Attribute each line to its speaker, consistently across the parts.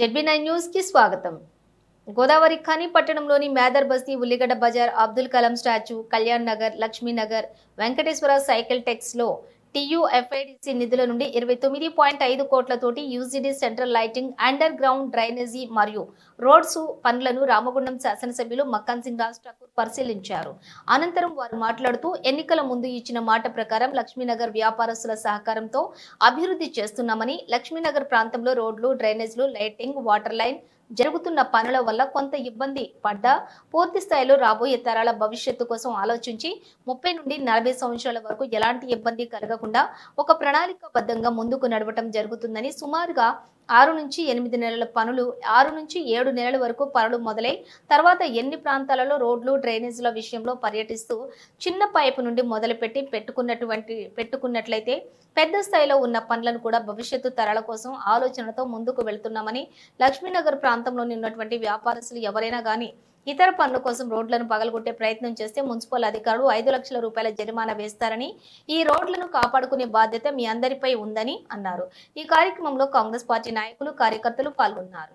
Speaker 1: ZB nine న్యూస్కి స్వాగతం. గోదావరి ఖని పట్టణంలోని మేదర్ బస్తీ ఉల్లిగడ్డ బజార్ అబ్దుల్ కలాం స్టాచ్యూ కళ్యాణ్ నగర్ లక్ష్మీ నగర్ వెంకటేశ్వర సైకిల్ టెక్స్లో టీయూఎఫ్ఐడిసి నిధుల నుండి ఇరవై తొమ్మిది పాయింట్ ఐదు కోట్లతోటి UGD central lighting underground drainage మరియు రోడ్స్ పనులను రామగుండం శాసనసభ్యులు మక్కన్ సింగ్ రాజ్ ఠాకూర్ పరిశీలించారు. అనంతరం వారు మాట్లాడుతూ ఎన్నికల ముందు ఇచ్చిన మాట ప్రకారం లక్ష్మీనగర్ వ్యాపారస్తుల సహకారంతో అభివృద్ధి చేస్తున్నామని లక్ష్మీనగర్ ప్రాంతంలో రోడ్లు డ్రైనేజ్లు లైటింగ్ వాటర్ లైన్ జరుగుతున్న పనుల వల్ల కొంత ఇబ్బంది పడ్డా పూర్తి స్థాయిలో రాబోయే తరాల భవిష్యత్తు కోసం ఆలోచించి ముప్పై నుండి నలభై సంవత్సరాల వరకు ఎలాంటి ఇబ్బంది కలగకుండా ఒక ప్రణాళికాబద్ధంగా ముందుకు నడవటం జరుగుతుందని సుమారుగా ఆరు నుంచి ఎనిమిది నెలల పనులు ఆరు నుంచి ఏడు నెలల వరకు పనులు మొదలై తర్వాత ఎన్ని ప్రాంతాలలో రోడ్లు డ్రైనేజీల విషయంలో పర్యటిస్తూ చిన్న పైపు నుండి మొదలుపెట్టి పెట్టుకున్నటువంటి పెట్టుకున్నట్లయితే పెద్ద స్థాయిలో ఉన్న పనులను కూడా భవిష్యత్తు తరాల కోసం ఆలోచనతో ముందుకు వెళ్తున్నామని లక్ష్మీనగర్ ప్రాంతంలోని ఉన్నటువంటి వ్యాపారస్తులు ఎవరైనా కానీ ఇతర పనుల కోసం రోడ్లను పగలగొట్టే ప్రయత్నం చేస్తే మున్సిపల్ అధికారులు ఐదు లక్షల రూపాయల జరిమానా వేస్తారని ఈ రోడ్లను కాపాడుకునే బాధ్యత మీ అందరిపై ఉందని అన్నారు. ఈ కార్యక్రమంలో కాంగ్రెస్ పార్టీ నాయకులు కార్యకర్తలు పాల్గొన్నారు.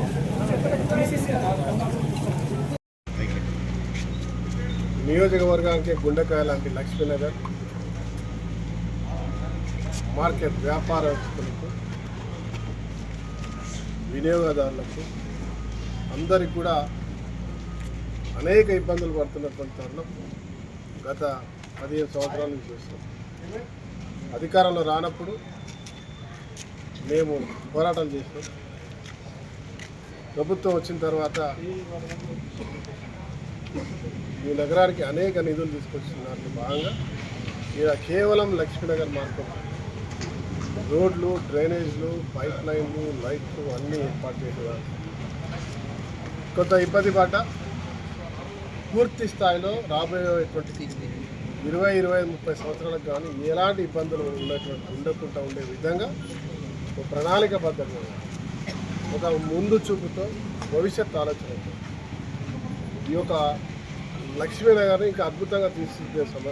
Speaker 2: నియోజకవర్గానికి గుండెకాయ లాంటి లక్ష్మీనగర్ మార్కెట్ వ్యాపారస్తులకు వినియోగదారులకు అందరికి కూడా అనేక ఇబ్బందులు పడుతున్నటువంటి తరుణం గత పదిహేను సంవత్సరాల నుంచి చూస్తాం అధికారంలో రానప్పుడు మేము పోరాటం చేసినాం. ప్రభుత్వం వచ్చిన తర్వాత ఈ నగరానికి అనేక నిధులు తీసుకొచ్చిన భాగంగా. ఇలా కేవలం లక్ష్మీనగర్ మార్గం. రోడ్లు డ్రైనేజ్లు పైప్ లైన్లు లైట్లు అన్నీ ఏర్పాటు చేయడం కొంత ఇబ్బంది పడ్డ. పూర్తి స్థాయిలో రాబోయేటువంటి ఇరవై ఇరవై ముప్పై సంవత్సరాలకు కానీ ఎలాంటి ఇబ్బందులు ఉండేటువంటి ఉండకుండా ఉండే విధంగా ఒక ప్రణాళికబద్ధంగా ఒక ముందు చూపుతో భవిష్యత్ ఆలోచనతో ఈ యొక్క లక్ష్మీనగర్ని ఇంకా అద్భుతంగా తీర్చిదిద్దే సమ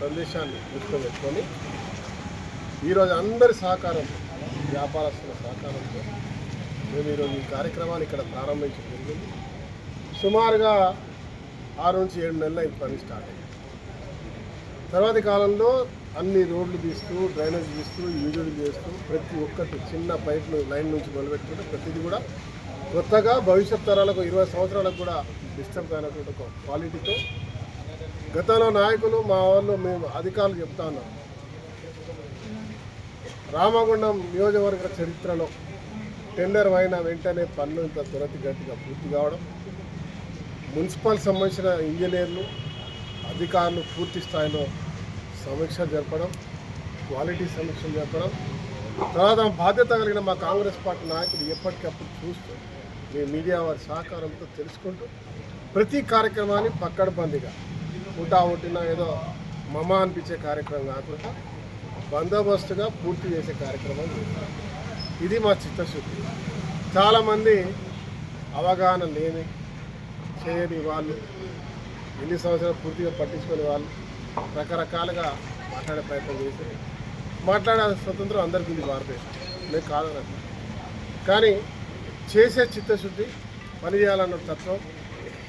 Speaker 2: సందేశాన్ని దృష్టిలో పెట్టుకొని ఈరోజు అందరి సహకారం వ్యాపారస్తుల సహకారంతో మేము ఈరోజు ఈ కార్యక్రమాన్ని ఇక్కడ ప్రారంభించడం జరిగింది. సుమారుగా ఆరు నుంచి ఏడు నెలలు ఈ పని స్టార్ట్ అయింది తర్వాతి కాలంలో అన్ని రోడ్లు తీస్తూ డ్రైనేజ్ తీస్తూ యూజులు చేస్తూ ప్రతి ఒక్కటి చిన్న పైపులు లైన్ నుంచి మొదలుపెట్టుకుంటే ప్రతిదీ కూడా కొత్తగా భవిష్యత్ తరాలకు ఇరవై సంవత్సరాలకు కూడా డిస్టర్బ్ కానటువంటి ఒక క్వాలిటీతో గతంలో నాయకులు మా వాళ్ళు మేము అధికారులు చెప్తా ఉన్నాం. రామగుండం నియోజకవర్గ చరిత్రలో టెండర్ అయిన వెంటనే పనులు ఇంత త్వరతిగతిగా పూర్తి కావడం మున్సిపల్ సంబంధించిన ఇంజనీర్లు అధికారులు పూర్తి స్థాయిలో సమీక్ష జరపడం క్వాలిటీ సమీక్ష జరపడం తర్వాత బాధ్యత కలిగిన మా కాంగ్రెస్ పార్టీ నాయకులు ఎప్పటికప్పుడు చూస్తూ మీ మీడియా వారి సహకారంతో తెలుసుకుంటూ ప్రతి కార్యక్రమాన్ని పక్కడబందిగా ఊటా ఒట్టిన ఏదో మమ అనిపించే కార్యక్రమం కాకుండా బందోబస్తుగా పూర్తి చేసే కార్యక్రమం ఇది. మా చిత్తశుద్ధి. చాలామంది అవగాహన లేని చేయని వాళ్ళు ఎన్ని సంవత్సరాలు పూర్తిగా పట్టించుకునే వాళ్ళు రకరకాలుగా మాట్లాడే ప్రయత్నం చేసి మాట్లాడే స్వతంత్రం అందరికీ ఉంది భారతదేశం. మేము కాదనట్టు కానీ చేసే చిత్తశుద్ధి పని చేయాలన్న తత్వం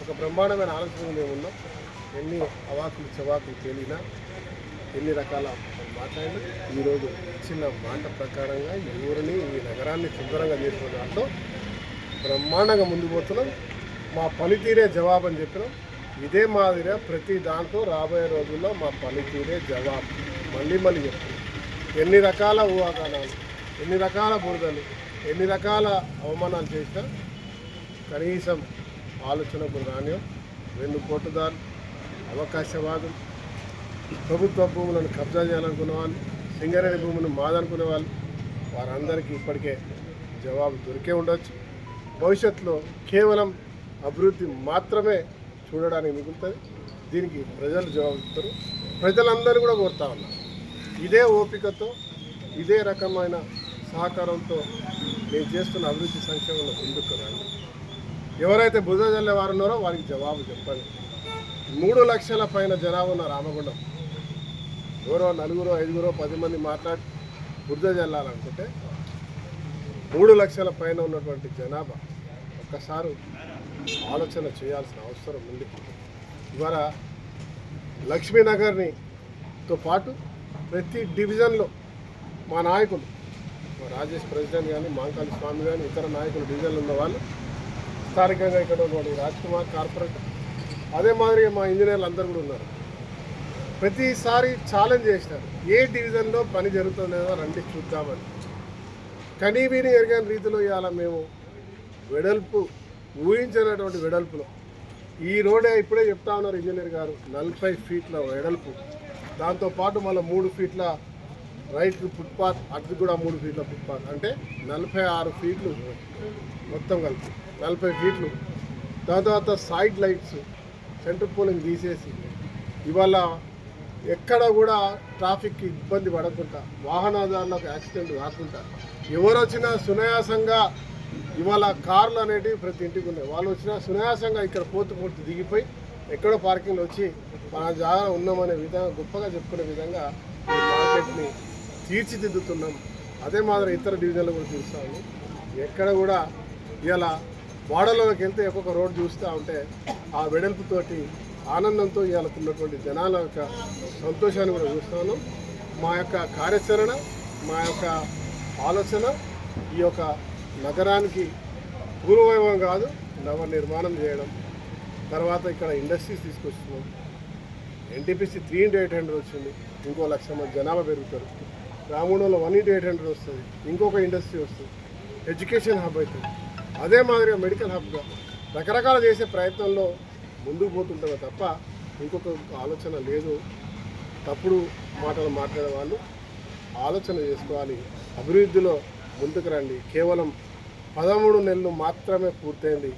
Speaker 2: ఒక బ్రహ్మాండమైన ఆలోచన మేము ఉన్నాం. ఎన్ని అవాకులు చవాకులు తేలినా ఎన్ని రకాల మాట్లాడినా ఈరోజు ఇచ్చిన మాట ప్రకారంగా ఈ ఊరిని ఈ నగరాన్ని శుభ్రంగా చేసిన దాంట్లో బ్రహ్మాండంగా ముందు పోతున్నాం. మా పనితీరే జవాబు అని చెప్పినాం. ఇదే మాదిరిగా ప్రతి దాంట్లో రాబోయే రోజుల్లో మా పనితీరే జవాబు. మళ్ళీ మళ్ళీ చెప్తున్నాం. ఎన్ని రకాల ఊహాగానాలు ఎన్ని రకాల బురదలు ఎన్ని రకాల అవమానాలు చేసినా కనీసం ఆలోచనకు నాణ్యం రెండు పోటుదారు అవకాశవాదం. ప్రభుత్వ భూములను కబ్జా చేయాలనుకునే వాళ్ళు సింగరేణి భూములను మాదనుకునే వాళ్ళు వారందరికీ ఇప్పటికే జవాబు దొరికే ఉండొచ్చు. భవిష్యత్తులో కేవలం అభివృద్ధి మాత్రమే చూడడానికి మిగులుతుంది. దీనికి ప్రజలు జవాబు ఇస్తారు. ప్రజలందరూ కూడా కోరుతా ఉన్నారు. ఇదే ఓపికతో ఇదే రకమైన సహకారంతో నేను చేస్తున్న అభివృద్ధి సంక్షేమంలో ముందుకు రండి. ఎవరైతే బురద జల్లే వారు ఉన్నారో వారికి జవాబు చెప్పండి. మూడు లక్షల పైన జనాభా ఉన్న రామగుండం. ఎవరో నలుగురో ఐదుగురో పది మంది మాట్లాడి బురద జల్లాలనుకుంటే మూడు లక్షల పైన ఉన్నటువంటి జనాభా ఒక్కసారి ఆలోచన చేయాల్సిన అవసరం ఉంది. ఇవాళ లక్ష్మీనగర్ని తో పాటు ప్రతి డివిజన్లో మా నాయకులు రాజేష్ ప్రెసిడెంట్ కానీ మాంకాళి స్వామి కానీ ఇతర నాయకులు డీజల్ ఉన్న వాళ్ళు స్థానికంగా ఇక్కడ ఉన్నటువంటి రాజ్ కుమార్ కార్పొరేట్. అదే మాదిరిగా మా ఇంజనీర్లు అందరూ కూడా ఉన్నారు. ప్రతిసారి ఛాలెంజ్ చేసినారు. ఏ డివిజన్లో పని జరుగుతుందో రండి చూద్దామని. కనీబీని ఎరగని రీతిలో ఇవాళ మేము వెడల్పు ఊహించినటువంటి వెడల్పులో. ఈ రోడే ఇప్పుడే చెప్తా ఉన్నారు ఇంజనీర్ గారు నలభై ఫీట్ల వెడల్పు. దాంతోపాటు మళ్ళీ మూడు ఫీట్ల రైట్ ఫుట్పాత్ అటు కూడా మూడు ఫీట్ల ఫుట్పాత్. అంటే నలభై ఆరు ఫీట్లు మొత్తం కలిపి నలభై ఫీట్లు. దాని తర్వాత సైడ్ లైట్స్ సెంటర్ పోలింగ్ తీసేసి ఇవాళ ఎక్కడ కూడా ట్రాఫిక్కి ఇబ్బంది పడకుండా వాహనదారులకు యాక్సిడెంట్ కాకుండా ఎవరు వచ్చినా సునాయాసంగా ఇవాళ కార్లు అనేటివి ప్రతి ఇంటికి ఉన్నాయి. వాళ్ళు వచ్చినా సునాయాసంగా ఇక్కడ పోతు పోతు దిగిపోయి ఎక్కడో పార్కింగ్లో వచ్చి మన జాగా ఉన్నామనే విధంగా గొప్పగా చెప్పుకునే విధంగా మార్కెట్ని తీర్చిదిద్దుతున్నాం. అదే మాదిరి ఇతర డివిజన్లు కూడా చూస్తాము. ఎక్కడ కూడా ఇలా వాడలోకి వెళ్తే ఒక్కొక్క రోడ్ చూస్తూ ఉంటే ఆ వెడల్పుతోటి ఆనందంతో ఇవాళ ఉన్నటువంటి జనాల యొక్క సంతోషాన్ని కూడా చూస్తాను మా యొక్క కార్యాచరణ మా యొక్క ఆలోచన ఈ యొక్క నగరానికి పూర్వవైభవం కాదు నవ నిర్మాణం చేయడం. తర్వాత ఇక్కడ ఇండస్ట్రీస్ తీసుకొస్తున్నాం. NTPC three into eight hundred వచ్చింది. ఇంకో లక్ష మంది జనాభా పెరుగుతారు. రామగుండంలో వన్ ఇంటూ ఎయిట్ హండ్రెడ్ వస్తుంది. ఇంకొక ఇండస్ట్రీ వస్తుంది. ఎడ్యుకేషన్ హబ్ అవుతుంది అదే మాదిరిగా మెడికల్ హబ్గా రకరకాల చేసే ప్రయత్నంలో ముందుకు పోతుంటారు తప్ప ఇంకొక ఆలోచన లేదు. తప్పుడు మాటలు మాట్లాడే వాళ్ళు ఆలోచన చేసుకోవాలి. అభివృద్ధిలో ముందుకు రండి. కేవలం పదమూడు నెలలు మాత్రమే పూర్తయింది.